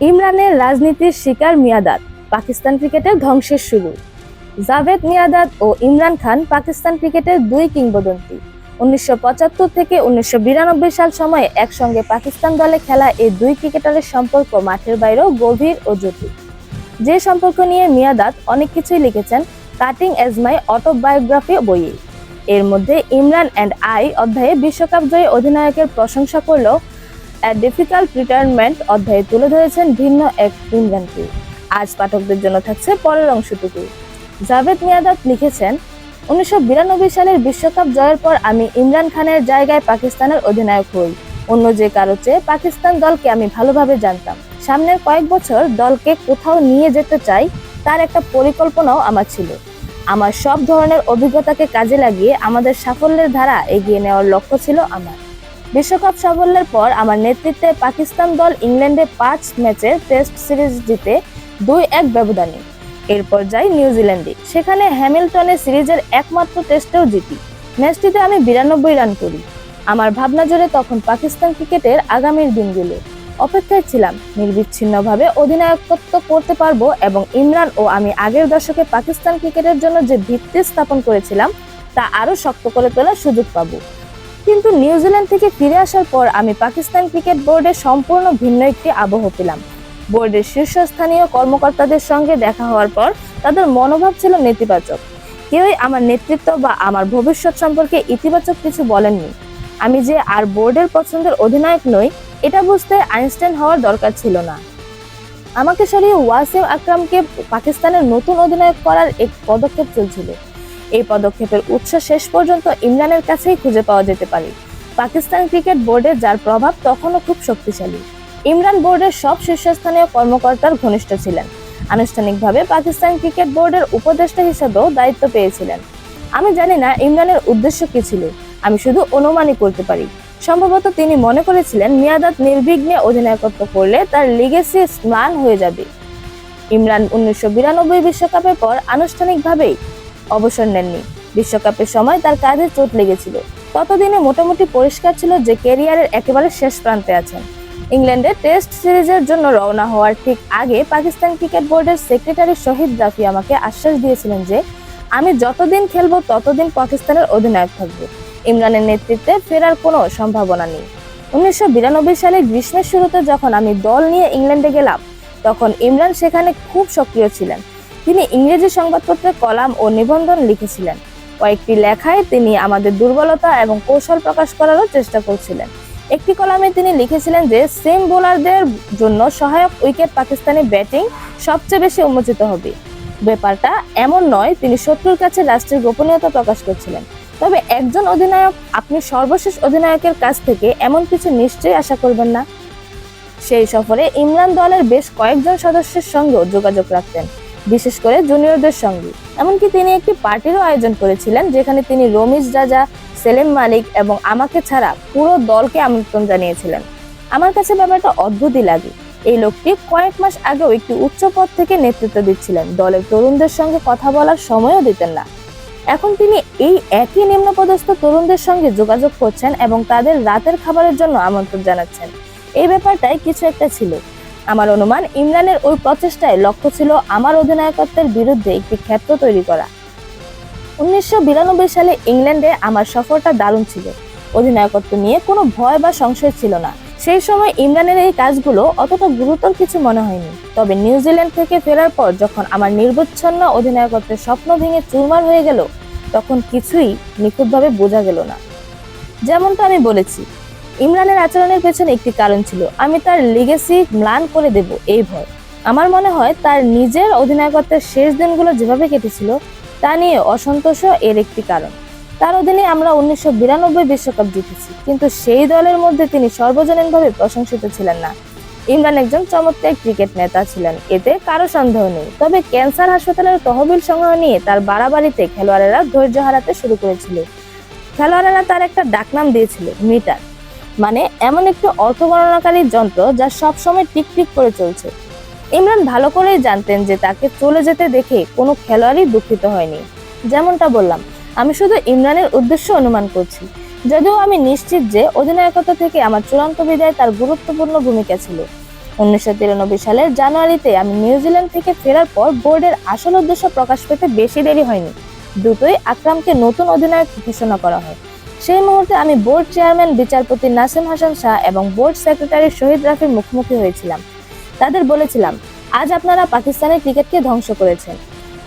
ইমরানের রাজনীতির শিকার মিয়াদাত, পাকিস্তান ক্রিকেটের ধ্বংসের শুরু। জাভেদ মিয়াদাত ও ইমরান খান পাকিস্তান ক্রিকেটের দুই কিংবদন্তি। উনিশশো পঁচাত্তর থেকে উনিশশো বিরানব্বই সাল সময়ে একসঙ্গে পাকিস্তান দলে খেলা এই দুই ক্রিকেটারের সম্পর্ক মাঠের বাইরেও গভীর ও জটিল। যে সম্পর্ক নিয়ে মিয়াদাত অনেক কিছুই লিখেছেন, কাটিং এজ মাই অটোবায়োগ্রাফি বইয়ে। এর মধ্যে ইমরান অ্যান্ড আই অধ্যায়ে বিশ্বকাপ জয়ী অধিনায়কের প্রশংসা করলেও অ্যা ডিফিকাল্ট রিটায়ারমেন্ট অধ্যায়ে তুলে ধরেছেন ভিন্ন এক ইমরানকে আজ পাঠকদের জন্য থাকছে পরের অংশটুকু। জাভেদ মিয়াদাত লিখেছেন, উনিশশো বিরানব্বই সালের বিশ্বকাপ জয়ের পর আমি ইমরান খানের জায়গায় পাকিস্তানের অধিনায়ক হই। অন্য যে কারও চেয়ে পাকিস্তান দলকে আমি ভালোভাবে জানতাম। সামনের কয়েক বছর দলকে কোথাও নিয়ে যেতে চাই, তার একটা পরিকল্পনাও আমার ছিল। আমার সব ধরনের অভিজ্ঞতাকে কাজে লাগিয়ে আমাদের সাফল্যের ধারা এগিয়ে নেওয়ার লক্ষ্য ছিল আমার। বিশ্বকাপ সাফল্যের পর আমার নেতৃত্বে পাকিস্তান দল ইংল্যান্ডে পাঁচ ম্যাচের টেস্ট সিরিজ জিতে দুই এক ব্যবধানে। এরপর যাই নিউজিল্যান্ডে, সেখানে হ্যামিল্টনে সিরিজের একমাত্র টেস্টেও জিতি। ম্যাচটিতে আমি বিরানব্বই রান করি। আমার ভাবনা জুড়ে তখন পাকিস্তান ক্রিকেটের আগামীর দিনগুলো। অপেক্ষায় ছিলাম, নির্বিচ্ছিন্নভাবে অধিনায়কত্ব করতে পারব এবং ইমরান ও আমি আগের দশকে পাকিস্তান ক্রিকেটের জন্য যে ভিত্তি স্থাপন করেছিলাম, তা আরও শক্ত করে তোলার সুযোগ পাবো। কিন্তু নিউজিল্যান্ড থেকে ফিরে আসার পর আমি পাকিস্তান ক্রিকেট বোর্ডে সম্পূর্ণ ভিন্ন একটি আবহ পেলাম। বোর্ডের শীর্ষস্থানীয় কর্মকর্তাদের সঙ্গে দেখা হওয়ার পর তাদের মনোভাব ছিল নেতিবাচক। কেউই আমার নেতৃত্ব বা আমার ভবিষ্যৎ সম্পর্কে ইতিবাচক কিছু বলেননি। আমি যে আর বোর্ডের পছন্দের অধিনায়ক নই, এটা বুঝতে আইনস্টাইন হওয়ার দরকার ছিল না। আমাকে সরিয়ে ওয়াসিম আকরামকে পাকিস্তানের নতুন অধিনায়ক করার এক পদক্ষেপ চলছিল। এই পদক্ষেপের উৎস শেষ পর্যন্ত ইমরানের কাছেই খুঁজে পাওয়া যেতে পারে। পাকিস্তান ক্রিকেট বোর্ডে যার প্রভাব তখনও খুব শক্তিশালী। ইমরান বোর্ডের সব শীর্ষস্থানীয় কর্মকর্তার ঘনিষ্ঠ ছিলেন। আনুষ্ঠানিকভাবে পাকিস্তান ক্রিকেট বোর্ডের উপদেষ্টা হিসেবেও দায়িত্ব পেয়েছিলেন। আমি জানি না ইমরানের উদ্দেশ্য কি ছিল। আমি শুধু অনুমানই করতে পারি। সম্ভবত তিনি মনে করেছিলেন মিয়াদাত নির্বিঘ্নে অধিনায়কত্ব করলে তার লিগেসি ম্লান হয়ে যাবে। ইমরান উনিশশো বিশ্বকাপের পর আনুষ্ঠানিকভাবেই অবসর নেননি। বিশ্বকাপের সময় তার কাঁধে চোট লেগেছিল। ততদিনে মোটামুটি পরিষ্কার ছিল যে ক্যারিয়ারের একেবারে শেষ প্রান্তে আছেন। ইংল্যান্ডে টেস্ট সিরিজের জন্য রওনা হওয়ার ঠিক আগে পাকিস্তান ক্রিকেট বোর্ডের সেক্রেটারি শহীদ রাফি আমাকে আশ্বাস দিয়েছিলেন যে, আমি যতদিন খেলব, ততদিন পাকিস্তানের অধিনায়ক থাকব। ইমরানের নেতৃত্বে ফেরার কোনো সম্ভাবনা নেই। উনিশশো বিরানব্বই সালে গ্রীষ্মের শুরুতে যখন আমি দল নিয়ে ইংল্যান্ডে গেলাম, তখন ইমরান সেখানে খুব সক্রিয় ছিলেন। তিনি ইংরেজি সংবাদপত্রে কলাম ও নিবন্ধন লিখেছিলেন। কয়েকটি লেখায় তিনি আমাদের দুর্বলতা এবং কৌশল প্রকাশ করারও চেষ্টা করছিলেন। একটি কলামে তিনি লিখেছিলেন যে, সেম বোলারদের জন্য সহায়ক উইকেট পাকিস্তানি ব্যাটিং সবচেয়ে বেশি উন্মোচিত হবে। ব্যাপারটা এমন নয়, তিনি শত্রুর কাছে রাষ্ট্রের গোপনীয়তা প্রকাশ করছিলেন। তবে একজন অধিনায়ক, আপনি সর্বশেষ অধিনায়কের কাছ থেকে এমন কিছু নিশ্চয়ই আশা করবেন না? সেই সফরে ইমরান দলের বেশ কয়েকজন সদস্যের সঙ্গেও যোগাযোগ রাখতেন। বিশেষ করে জুনিয়রদের সঙ্গে। এমনকি তিনি একটি পার্টিরও আয়োজন করেছিলেন, যেখানে তিনি রমিজ রাজা, সেলিম মালিক এবং আমাকে ছাড়া পুরো দলকে আমন্ত্রণ জানিয়েছিলেন। আমার কাছে ব্যাপারটা অদ্ভুতই লাগে। এই লোকটি কয়েক মাস আগেও একটি উচ্চ পদ থেকে নেতৃত্ব দিচ্ছিলেন। দলের তরুণদের সঙ্গে কথা বলার সময়ও দিতেন না। এখন তিনি এই একই নিম্নপদস্থ তরুণদের সঙ্গে যোগাযোগ করছেন এবং তাদের রাতের খাবারের জন্য আমন্ত্রণ জানাচ্ছেন। এই ব্যাপারটাই কিছু একটা ছিল। আমার অনুমান, ইমরানের ওই প্রচেষ্টায় লক্ষ্য ছিল আমার অধিনায়কত্বের বিরুদ্ধে একটি ক্ষেত্র তৈরি করা। উনিশশো বিরানব্বই সালে ইংল্যান্ডে আমার সফরটা দারুণ ছিল। অধিনায়কত্ব নিয়ে কোনো ভয় বা সংশয় ছিল না। সেই সময় ইমরানের এই কাজগুলো অতটা গুরুতর কিছু মনে হয়নি। তবে নিউজিল্যান্ড থেকে ফেরার পর যখন আমার নির্বচ্ছন্ন অধিনায়কত্বের স্বপ্ন ভেঙে চুরমার হয়ে গেল, তখন কিছুই নিখুঁতভাবে বোঝা গেল না। যেমনটা আমি বলেছি ইমরানের আচরণের পেছনে একটি কারণ ছিল। আমি তার লিগেসি ম্লান করে দেব এই ভয়। আমার মনে হয় তার নিজের অধিনায়কত্বের শেষ দিনগুলো যেভাবে কেটেছিল, তা নিয়ে অসন্তোষও এর একটি কারণ। তার অধীনে আমরা উনিশশো বিরানব্বই বিশ্বকাপ জিতেছি, কিন্তু সেই দলের মধ্যে তিনি সর্বজনীনভাবে প্রশংসিত ছিলেন না। ইমরান একজন চমৎকার ক্রিকেট নেতা ছিলেন, এতে কারও সন্দেহ নেই। তবে ক্যান্সার হাসপাতালের তহবিল সংগ্রহ নিয়ে তার বাড়াবাড়িতে খেলোয়াড়েরা ধৈর্য হারাতে শুরু করেছিল। খেলোয়াড়েরা তার একটা ডাকনাম দিয়েছিল, মিটার। মানে এমন একটি অর্থ গণনাকারী যন্ত্র যা সবসময় টিকটিক করে চলছে। ইমরান ভালো করেই জানতেন যে তাকে চলে যেতে দেখে কোনো খেলোয়াড়ই দুঃখিত হয়নি। যেমনটা বললাম, আমি শুধু ইমরানের উদ্দেশ্য অনুমান করছি। যদিও আমি নিশ্চিত যে অধিনায়কত্ব থেকে আমার চূড়ান্ত বিদায় তার গুরুত্বপূর্ণ ভূমিকা ছিল। উনিশশো তিরানব্বই সালের জানুয়ারিতে আমি নিউজিল্যান্ড থেকে ফেরার পর বোর্ডের আসল উদ্দেশ্য প্রকাশ পেতে বেশি দেরি হয়নি। দ্রুতই আকরামকে নতুন অধিনায়ক ঘোষণা করা হয়। সেই মুহূর্তে আমি বোর্ড চেয়ারম্যান, বিচারপতি নাসিম হাসান শাহ এবং বোর্ড সেক্রেটারি শহীদ রাফির মুখোমুখি হয়েছিলাম। তাদের বলেছিলাম, আজ আপনারা পাকিস্তানের ক্রিকেটকে ধ্বংস করেছেন।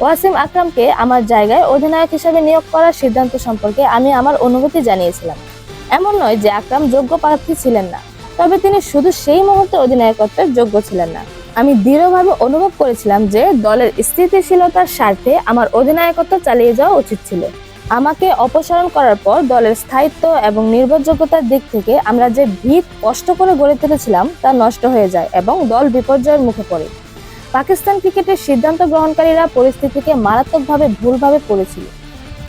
ওয়াসিম আকরামকে আমার জায়গায় অধিনায়ক হিসেবে নিয়োগ করার সিদ্ধান্ত সম্পর্কে আমি আমার অনুভূতি জানিয়েছিলাম। এমন নয় যে আকরাম যোগ্য প্রার্থী ছিলেন না, তবে তিনি শুধু সেই মুহূর্তে অধিনায়কত্বের যোগ্য ছিলেন না। আমি দৃঢ়ভাবে অনুভব করেছিলাম যে দলের স্থিতিশীলতার স্বার্থে আমার অধিনায়কত্ব চালিয়ে যাওয়া উচিত ছিল। আমাকে অপসারণ করার পর দলের স্থায়িত্ব এবং নির্ভরযোগ্যতার দিক থেকে আমরা যে ভিত, কষ্ট করে গড়ে তুলেছিলাম তা নষ্ট হয়ে যায় এবং দল বিপর্যয়ের মুখে পড়ে। পাকিস্তান ক্রিকেটের সিদ্ধান্ত গ্রহণকারীরা পরিস্থিতিকে মারাত্মকভাবে ভুলভাবে পড়েছিল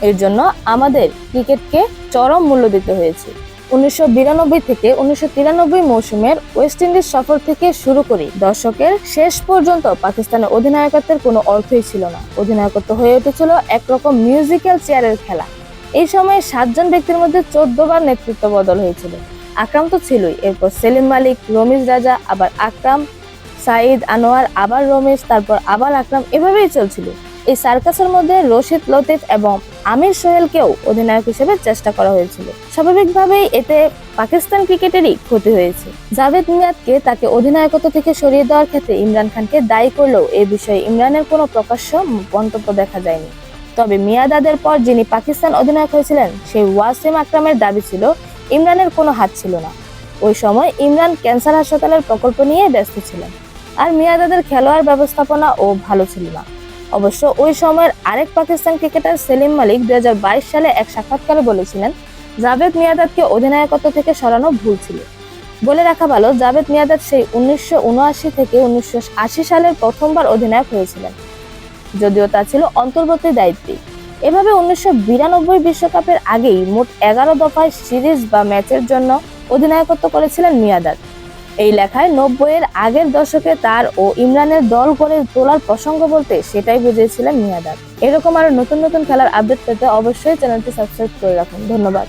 এর জন্য আমাদের ক্রিকেটকে চরম মূল্য দিতে হয়েছে। উনিশশো বিরানব্বই থেকে উনিশশো তিরানব্বই মৌসুমের ওয়েস্ট ইন্ডিজ সফর থেকে শুরু করে। দশকের শেষ পর্যন্ত পাকিস্তানের অধিনায়কত্বের কোনো অর্থই ছিল না। অধিনায়কত্ব হয়ে উঠেছিল একরকম মিউজিক্যাল চেয়ারের খেলা। এই সময়ে সাতজন ব্যক্তির মধ্যে চোদ্দ বার নেতৃত্ব বদল হয়েছিল। আকরাম তো ছিলই। এরপর সেলিম মালিক রমিজ রাজা, আবার আকরাম, সাঈদ আনোয়ার, আবার রমেশ, তারপর আবার আকরাম। এভাবেই চলছিল। এই সার্কাসের মধ্যে রশিদ লতিফ এবং আমির সোহেলকেও অধিনায়ক হিসেবে চেষ্টা করা হয়েছিল। স্বাভাবিকভাবেই এতে পাকিস্তান ক্রিকেটেরই ক্ষতি হয়েছে। জাভেদ মিয়াদকে তাকে অধিনায়কত্ব থেকে সরিয়ে দেওয়ার ক্ষেত্রে ইমরান খানকে দায়ী করলেও এ বিষয়ে ইমরানের কোনো প্রকাশ্য মন্তব্য দেখা যায়নি। তবে মিয়াদাদের পর যিনি পাকিস্তান অধিনায়ক হয়েছিলেন, সেই ওয়াসিম আকরামের দাবি ছিল, ইমরানের কোনো হাত ছিল না। ওই সময় ইমরান ক্যান্সার হাসপাতালের প্রকল্প নিয়ে ব্যস্ত ছিলেন। আর মিয়াদাদের খেলোয়াড় ব্যবস্থাপনা ও ভালো ছিল না। অবশ্য ওই সময়ের আরেক পাকিস্তান ক্রিকেটার সেলিম মালিক দুই হাজার বাইশ সালে এক সাক্ষাৎকারে বলেছিলেন, জাভেদ মিয়াদাদকে অধিনায়কত্ব থেকে সরানো ভুল ছিল। বলে রাখা ভালো, জাভেদ মিয়াদাদ সেই উনিশশো উনআশি থেকে উনিশশো আশি সালের প্রথমবার অধিনায়ক হয়েছিলেন। যদিও তা ছিল অন্তর্বর্তী দায়িত্বে। এভাবে উনিশশো বিশ্বকাপের আগেই মোট এগারো দফায় সিরিজ বা ম্যাচের জন্য অধিনায়কত্ব করেছিলেন মিয়াদাদ এই লেখায় নব্বইয়ের আগের দশকে তার ও ইমরানের দল করে তোলার প্রসঙ্গ বলতে সেটাই বুঝিয়েছিলেন মিয়াদাদ এরকম আরও নতুন নতুন খেলার আপডেট পেতে অবশ্যই চ্যানেলটি সাবস্ক্রাইব করে রাখুন। ধন্যবাদ।